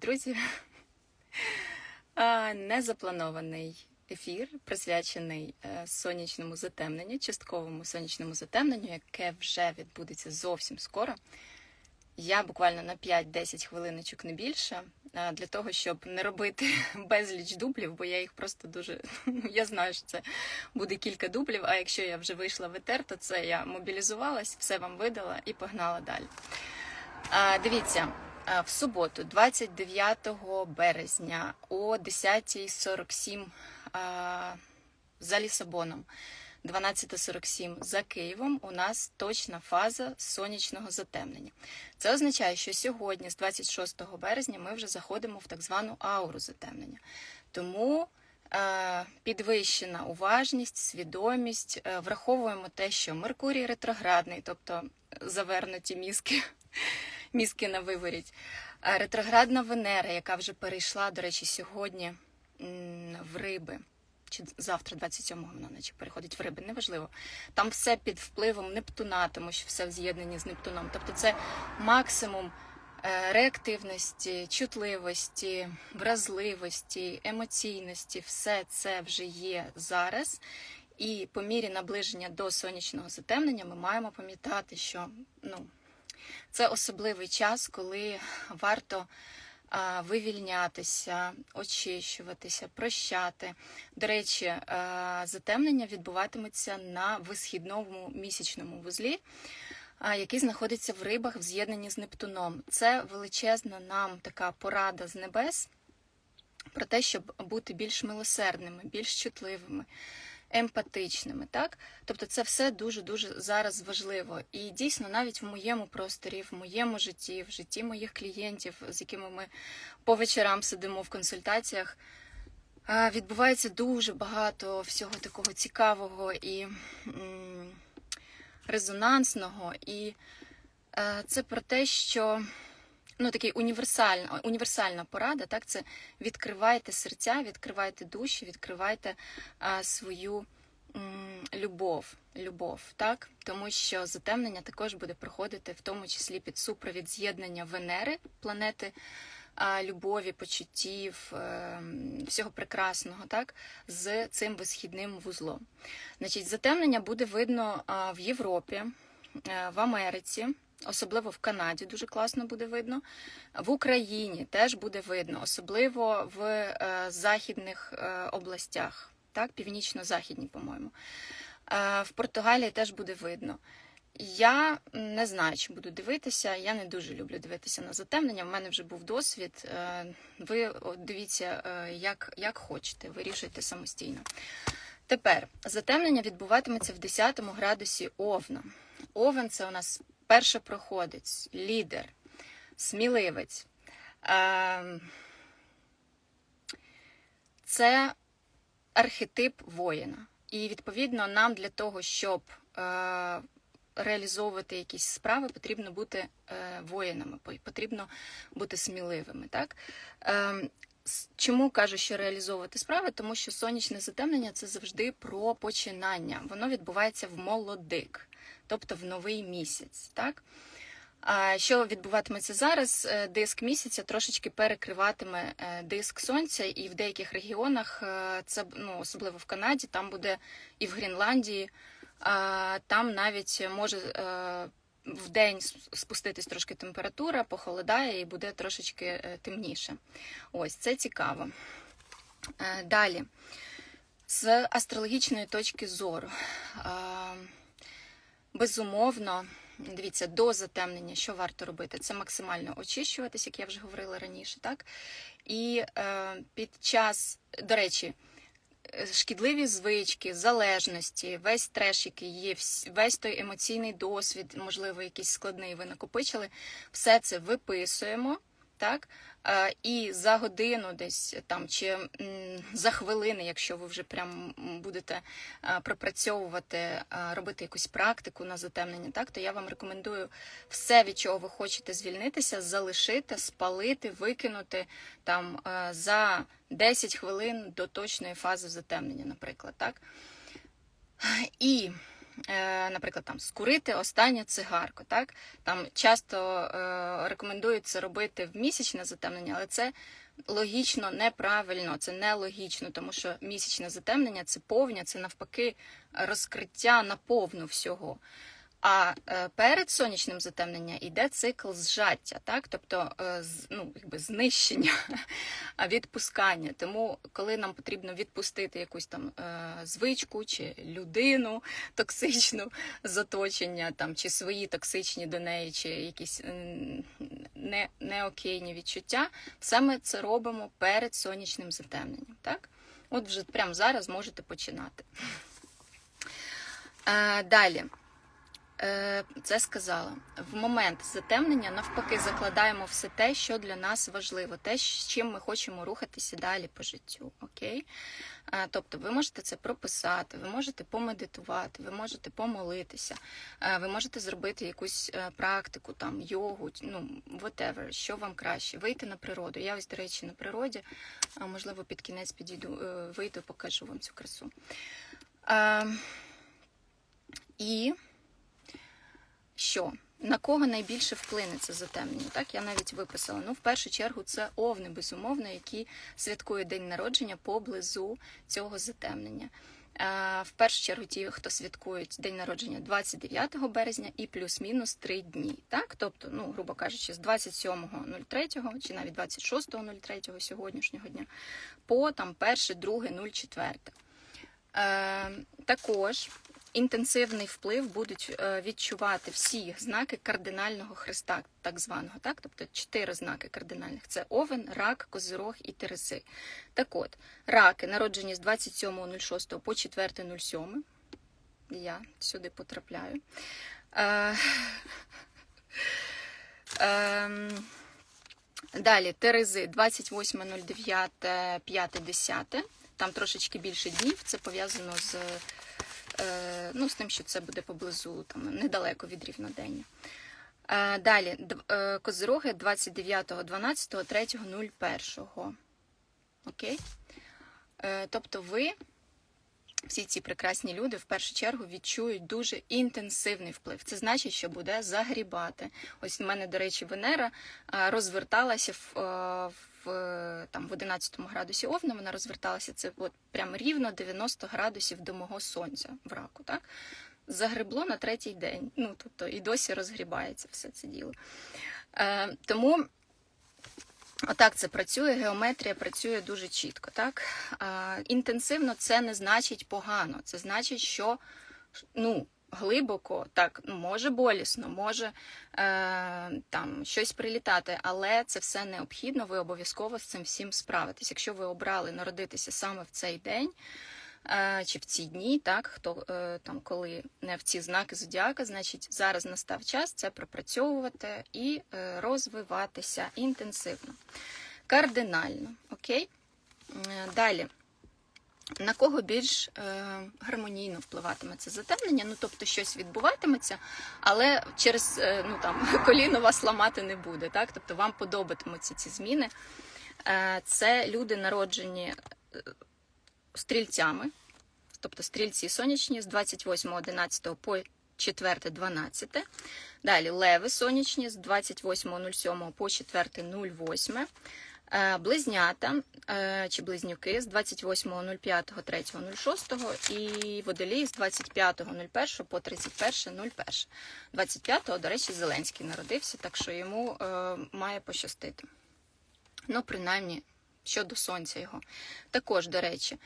Привіт, друзі! Незапланований ефір присвячений е, сонячному затемненню, частковому сонячному затемненню, яке вже відбудеться зовсім скоро. Я буквально на 5-10 хвилиночок не більше, для того, щоб не робити безліч дублів, бо я їх просто дуже. Ну, я знаю, що це буде кілька дублів. А якщо я вже вийшла в етер, то це я мобілізувалась, все вам видала і погнала далі. Дивіться. В суботу, 29 березня о 10.47 за Лісабоном, 12.47 за Києвом у нас точна фаза сонячного затемнення. Це означає, що сьогодні, з 26 березня, ми вже заходимо в так звану ауру затемнення. Тому підвищена уважність, свідомість, враховуємо те, що Меркурій ретроградний, тобто завернуті мізки мізки на виворіть. Ретроградна Венера, яка вже перейшла, до речі, сьогодні в риби. Чи завтра, 27-го, вона наче переходить в риби, неважливо. Там все під впливом Нептуна, тому що все в з'єднанні з Нептуном. Тобто це максимум е, реактивності, чутливості, вразливості, емоційності, все це вже є зараз. І по мірі наближення до сонячного затемнення ми маємо пам'ятати, що ну, це особливий час, коли варто вивільнятися, очищуватися, прощати. До речі, затемнення відбуватиметься на висхідному місячному вузлі. Який знаходиться в рибах в з'єднанні з Нептуном. Це величезна нам така порада з небес про те, щоб бути більш милосердними, більш чутливими, емпатичними. Так? Тобто це все дуже-дуже зараз важливо. І дійсно, навіть в моєму просторі, в моєму житті, в житті моїх клієнтів, з якими ми по вечорам сидимо в консультаціях, відбувається дуже багато всього такого цікавого і резонансного. І е, це про те, що ну, такий універсальна універсальна порада, так, це відкривайте серця, відкривайте душі, відкривайте а, свою м, любов, любов, так, тому що затемнення також буде проходити в тому числі під супровід з'єднання Венери, планети. Любові, почуттів, е, всього прекрасного, так, з цим висхідним вузлом. Значить, Затемнення буде видно в Європі, е, в Америці, Особливо в Канаді дуже класно буде видно. В Україні теж буде видно, особливо в е, західних е, областях, так, північно-західні, по-моєму. Е, в Португалії теж буде видно. Я не знаю, чи буду дивитися. Я не дуже люблю дивитися на затемнення. У мене вже був досвід. Е, ви дивіться, е, як, як хочете, вирішуйте самостійно. Тепер затемнення відбуватиметься в 10 градусі Овна. Овен це у нас першопроходець, лідер, сміливець. Ем, це архетип воїна. І, відповідно, нам для того, щоб е, реалізовувати якісь справи, потрібно бути е, воїнами, потрібно бути сміливими. Так? Чому кажу, що реалізовувати справи? Тому що сонячне затемнення це завжди про починання. Воно відбувається в молодик тобто в новий місяць. Так? А що відбуватиметься зараз? Е, диск місяця трошечки перекриватиме е, диск сонця, і в деяких регіонах е, це ну, особливо в Канаді, там буде і в Гренландії, там навіть може в день спуститись трошки температура, похолодає і буде трошечки темніше. Ось це цікаво. Далі, з астрологічної точки зору. Безумовно, дивіться, до затемнення, що варто робити? Це максимально очищуватись, як я вже говорила раніше, так? І е, під час, до речі, е, шкідливі звички, залежності, весь треш, який є, весь той емоційний досвід, можливо, якийсь складний, ви накопичили, все це виписуємо так? І за годину десь там чи за хвилини, якщо ви вже прям будете пропрацьовувати, робити якусь практику на затемнення, так то я вам рекомендую все, від чого ви хочете звільнитися, залишити, спалити, викинути там за 10 хвилин до точної фази затемнення, наприклад, так? І е, наприклад, там скурити останню цигарку. Так? Там часто е, рекомендують це робити в місячне затемнення, але це логічно неправильно, це нелогічно, тому що місячне затемнення це повня, це навпаки розкриття наповну всього. А е, перед сонячним затемненням йде цикл зжаття, так? тобто е, ну, якби знищення, відпускання. Тому, коли нам потрібно відпустити якусь там е, звичку чи людину токсичну з оточення, там, чи свої токсичні до неї, чи якісь не, неокейні відчуття, саме це робимо перед сонячним затемненням. Так? От вже прямо зараз можете починати. Далі. Е, Це сказала. В момент затемнення навпаки закладаємо все те, що для нас важливо, те, з чим ми хочемо рухатися далі по життю. Окей? Е, Тобто ви можете це прописати, ви можете помедитувати, ви можете помолитися, е, ви можете зробити якусь практику, там йогу, ну whatever, що вам краще. Вийти на природу. Я ось, до речі, на природі, а можливо, під кінець підійду, вийду, покажу вам цю красу. Е, І що? На кого найбільше вплине це затемнення? Так, я навіть виписала. Ну, в першу чергу, це овни, безумовно, які святкують день народження поблизу цього затемнення. Е, В першу чергу, ті, хто святкують день народження 29 березня і плюс-мінус 3 дні. Так? Тобто, ну, грубо кажучи, з 27.03 чи навіть 26.03 сьогоднішнього дня по там 1, 2, 04. Е, також інтенсивний вплив будуть е, відчувати всі знаки кардинального хреста, так званого, так? Тобто чотири знаки кардинальних: це овен, рак, козирог і терези. Так от, раки народжені з 27.06 по 4.07. Я сюди потрапляю. Е, ем, Далі Терези 28.09, 5.10. Там трошечки більше днів. Це пов'язано з, ну, з тим, що це буде поблизу там, недалеко від рівнодення. Е, далі е, Козироги 29.12, 3.01. Окей? Е, тобто ви всі ці прекрасні люди в першу чергу відчують дуже інтенсивний вплив. Це значить, що буде загрібати. Ось у мене, до речі, Венера е, розверталася в, е, в, е, там, в 11 градусі Овна, вона розверталася це от прям рівно 90 градусів до мого сонця в раку. Так? Загребло на третій день. Ну, тобто і досі розгрібається все це діло. Е, тому Отак це працює, геометрія працює дуже чітко. Так? А, інтенсивно це не значить погано. Це значить, що ну, глибоко, так, ну, може болісно, може е, там щось прилітати, але це все необхідно, ви обов'язково з цим всім справитесь. Якщо ви обрали народитися саме в цей день. е, Чи в ці дні, так хто е, там, коли не в ці знаки зодіака, значить зараз настав час це пропрацьовувати і е, розвиватися інтенсивно, кардинально. Окей? Далі. На кого більш е, гармонійно впливатиме це затемнення? Ну, тобто щось відбуватиметься, але через е, ну, там, коліно вас ламати не буде. Так? Тобто вам подобатимуться ці зміни. Е, це люди, народжені стрільцями, тобто стрільці сонячні з 28.11 по 4.12. Далі леви сонячні з 28.07 по 4.08. Е, Близнята е, чи близнюки з 28.05, 3.06 і водолії з 25.01 по 31.01. 25-го, до речі, Зеленський народився, так що йому е, має пощастити. Ну, принаймні, щодо сонця його. Також, до речі,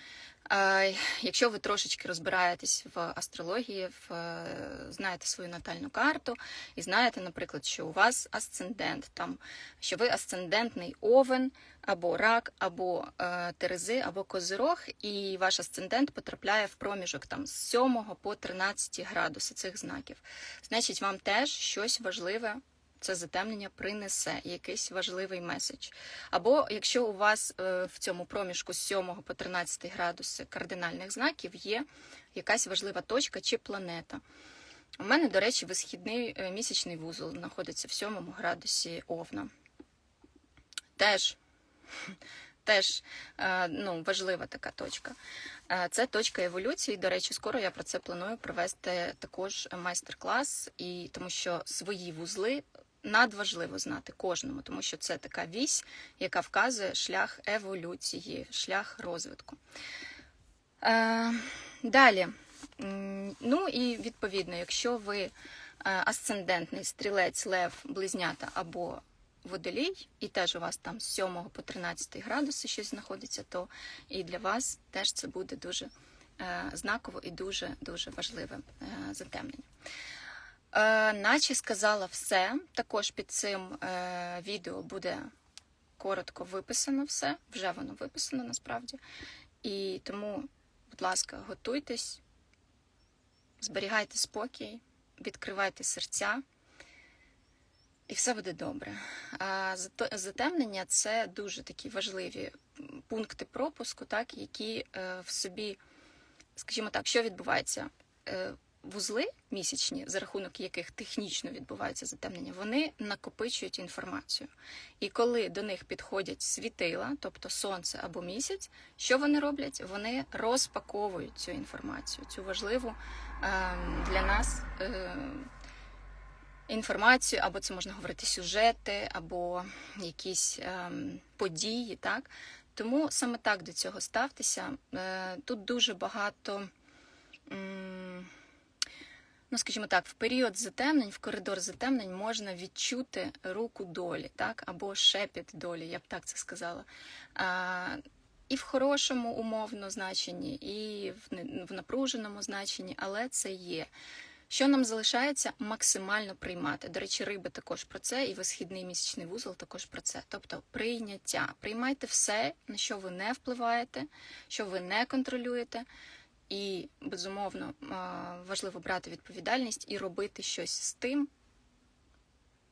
якщо ви трошечки розбираєтесь в астрології, в, е, знаєте свою натальну карту, і знаєте, наприклад, що у вас асцендент, там, що ви асцендентний овен, або рак, або е, терези, або козирог, і ваш асцендент потрапляє в проміжок там, з 7 по 13 градуси цих знаків. Значить, вам теж щось важливе це затемнення принесе якийсь важливий меседж. Або якщо у вас е, в цьому проміжку з 7 по 13 градуси кардинальних знаків є якась важлива точка чи планета. У мене, до речі, висхідний е, місячний вузол знаходиться в 7 градусі Овна. Теж теж е, ну, важлива така точка. Це точка еволюції. До речі, скоро я про це планую провести також майстер-клас, і тому що свої вузли надважливо знати кожному, тому що це така вісь, яка вказує шлях еволюції, шлях розвитку. Е, Далі. Ну і відповідно, якщо ви е, асцендентний стрілець, лев, близнята або водолій, і теж у вас там з 7 по 13 градуси щось знаходиться, то і для вас теж це буде дуже е, знаково і дуже дуже важливе е, затемнення. Е, наче сказала все. Також під цим е, відео буде коротко виписано все. Вже воно виписано насправді. І тому, будь ласка, готуйтесь, зберігайте спокій, відкривайте серця, і все буде добре. Затемнення це дуже такі важливі пункти пропуску, так, які е, в собі, скажімо так, що відбувається? Вузли місячні, за рахунок яких технічно відбувається затемнення, вони накопичують інформацію. І коли до них підходять світила, тобто сонце або місяць, що вони роблять? Вони розпаковують цю інформацію, цю важливу ем, для нас е, інформацію, або це можна говорити сюжети, або якісь ем, події. Так? Тому саме так до цього ставтеся. Е, тут дуже багато. Ну, скажімо так, в період затемнень, в коридор затемнень можна відчути руку долі, так, або шепіт долі, я б так це сказала. А, і в хорошому умовно значенні, і в напруженому значенні, але це є. Що нам залишається максимально приймати. До речі, риби також про це, і висхідний місячний вузол також про це. Тобто прийняття. Приймайте все, на що ви не впливаєте, що ви не контролюєте. І, безумовно, важливо брати відповідальність і робити щось з тим,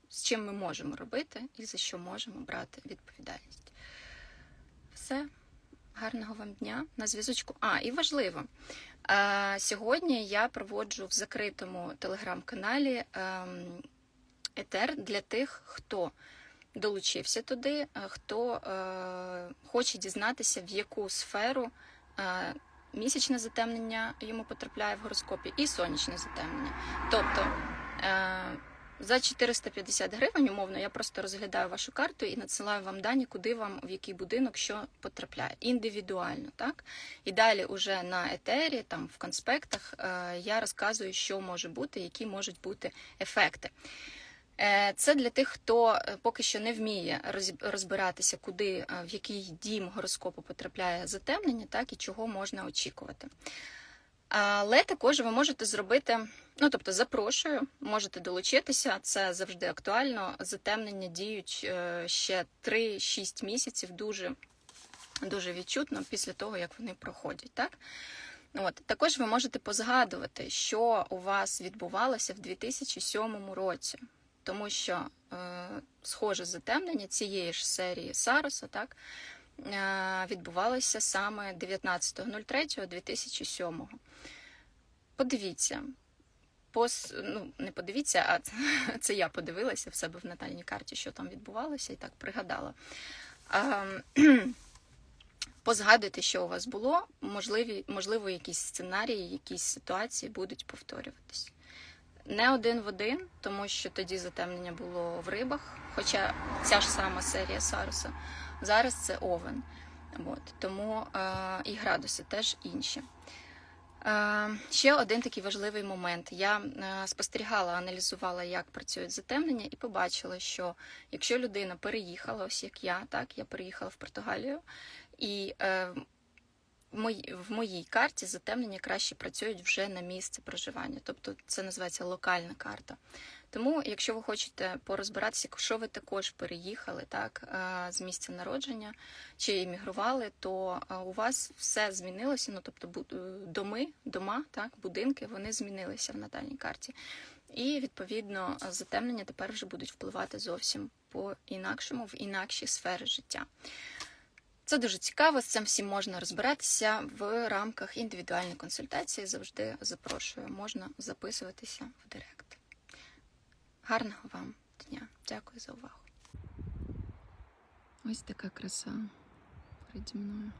з чим ми можемо робити, і за що можемо брати відповідальність. Все. Гарного вам дня на зв'язочку. А, і важливо. Сьогодні я проводжу в закритому телеграм-каналі ем, етер для тих, хто долучився туди, е, хто е, хоче дізнатися, в яку сферу е, місячне затемнення йому потрапляє в гороскопі, і сонячне затемнення. Тобто е, за 450 гривень, умовно, я просто розглядаю вашу карту і надсилаю вам дані, куди вам, в який будинок що потрапляє. Індивідуально, так? І далі уже на етері, там в конспектах, е, я розказую, що може бути, які можуть бути ефекти. Е, Це для тих, хто е, поки що не вміє розбиратися, куди е, в який дім гороскопу потрапляє затемнення, так і чого можна очікувати. Але також ви можете зробити, ну тобто запрошую, можете долучитися. Це завжди актуально. Затемнення діють ще 3-6 місяців, дуже, дуже відчутно після того, як вони проходять. Так? От також ви можете позгадувати, що у вас відбувалося в 2007 році, тому що е, схоже затемнення цієї ж серії Сароса, так е, відбувалося саме 19.03.2007. Подивіться. Пос, ну, не подивіться, а це, я подивилася в себе в натальній карті, що там відбувалося, і так пригадала. А, позгадуйте, що у вас було. Можливі, можливо, якісь сценарії, якісь ситуації будуть повторюватись. Не один в один, тому що тоді затемнення було в рибах, хоча ця ж сама серія Саруса. Зараз це овен. От, тому е, і градуси теж інші. Е, ще один такий важливий момент. Я е, спостерігала, аналізувала, як працюють затемнення, і побачила, що якщо людина переїхала, ось як я, так, я переїхала в Португалію, і е, в, мої, в моїй карті затемнення краще працюють вже на місце проживання. Тобто це називається локальна карта. Тому, якщо ви хочете порозбиратися, якщо ви також переїхали так, е, з місця народження чи емігрували, то е, у вас все змінилося. Ну, тобто е, доми, дома, так, будинки, вони змінилися в натальній карті. І відповідно затемнення тепер вже будуть впливати зовсім по-інакшому в інакші сфери життя. Це дуже цікаво, з цим всім можна розбиратися в рамках індивідуальної консультації. Завжди запрошую, можна записуватися в директ. Гарного вам дня! Дякую за увагу. Ось така краса. переді мною.